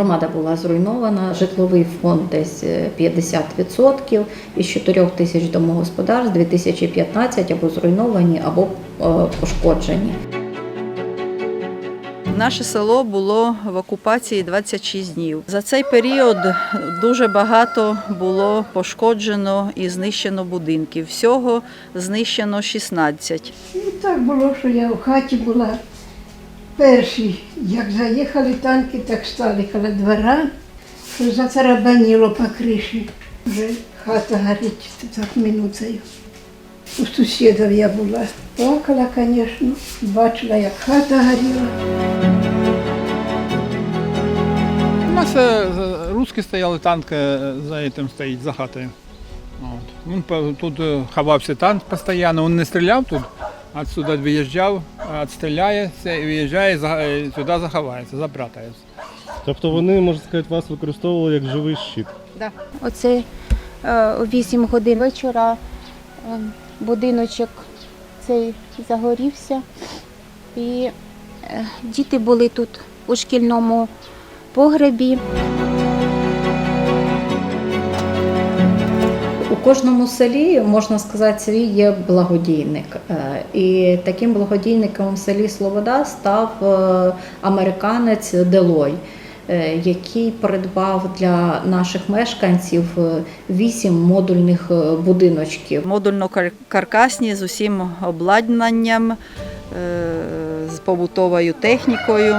Громада була зруйнована, житловий фонд десь е, 50%, із 4 тисяч домогосподарств 2015 або зруйновані, або е, пошкоджені. Наше село було в окупації 26 днів. За цей період дуже багато було пошкоджено і знищено будинків. Всього знищено 16. І так було, що я в хаті була. Перші, як заїхали танки, так стали коло двора, що затарабаніло по криші. Вже хата горить так минутою. У сусідів я була. Плакала, звісно, бачила, як хата горіла. У нас е, русські стояли, танк е, за этим стоїть, за хатою. От. Він тут е, ховався танк постійно, він не стріляв тут, отсюда виїжджав, відстріляється і виїжджає, е, сюди заховається, запрятається. Тобто вони, можна сказати, вас використовували як живий щит. Оце е, о 8 годин вечора е, будиночок цей загорівся. І діти були тут у шкільному погребі. Кожному селі, можна сказати, свій є благодійник. Е, І таким благодійником в селі Слобода став е, американець Делой, е, який придбав для наших мешканців вісім модульних будиночків. Модульно-каркасні з усім обладнанням, з побутовою технікою.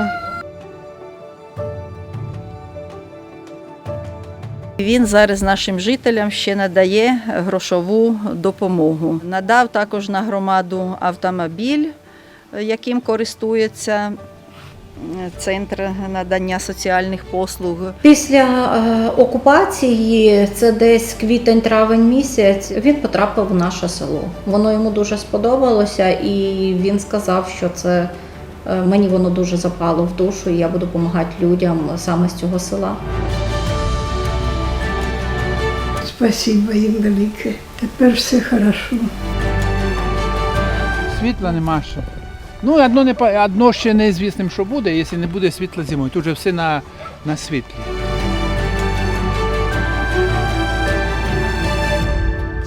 Він зараз нашим жителям ще надає грошову допомогу. Надав також на громаду автомобіль, яким користується е, центр надання соціальних послуг. Після е, окупації, це десь квітень-травень місяць, він потрапив в наше село. Воно йому дуже сподобалося, і він сказав, що це е, мені воно дуже запало в душу, і я буду допомагати людям саме з цього села. Спасибо їм велике. Тепер все хорошо. Світла нема ще. Ну, одно, не, одно ще неізвісним, що буде, якщо не буде світла зимою. Тут же все на, на світлі.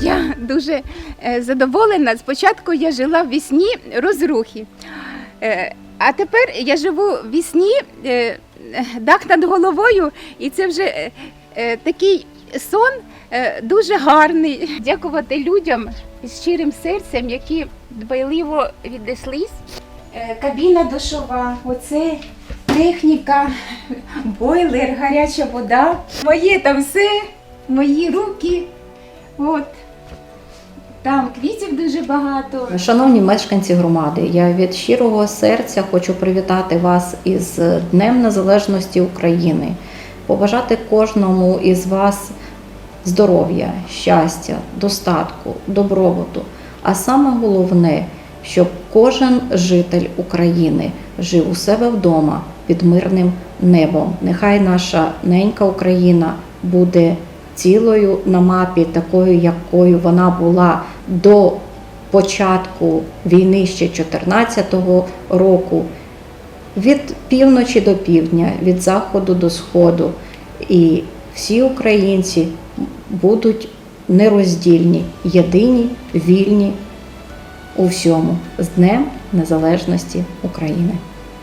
Я дуже е, задоволена. Спочатку я жила в вісні розрухи. Е, А тепер я живу в вісні, е, дах над головою, і це вже такий сон е, дуже гарний. Дякувати людям з щирим серцем, які дбайливо віднеслись. Е, Кабіна душова, оце техніка, бойлер, гаряча вода. Моє там все, мої руки. От. Там квітів дуже багато. Шановні мешканці громади, я від щирого серця хочу привітати вас із Днем Незалежності України, побажати кожному із вас здоров'я, щастя, достатку, добробуту. А саме головне, щоб кожен житель України жив у себе вдома під мирним небом. Нехай наша ненька Україна буде цілою на мапі, такою, якою вона була до початку війни ще 2014 року, від півночі до півдня, від заходу до сходу. І всі українці будуть нероздільні, єдині, вільні у всьому з Днем Незалежності України.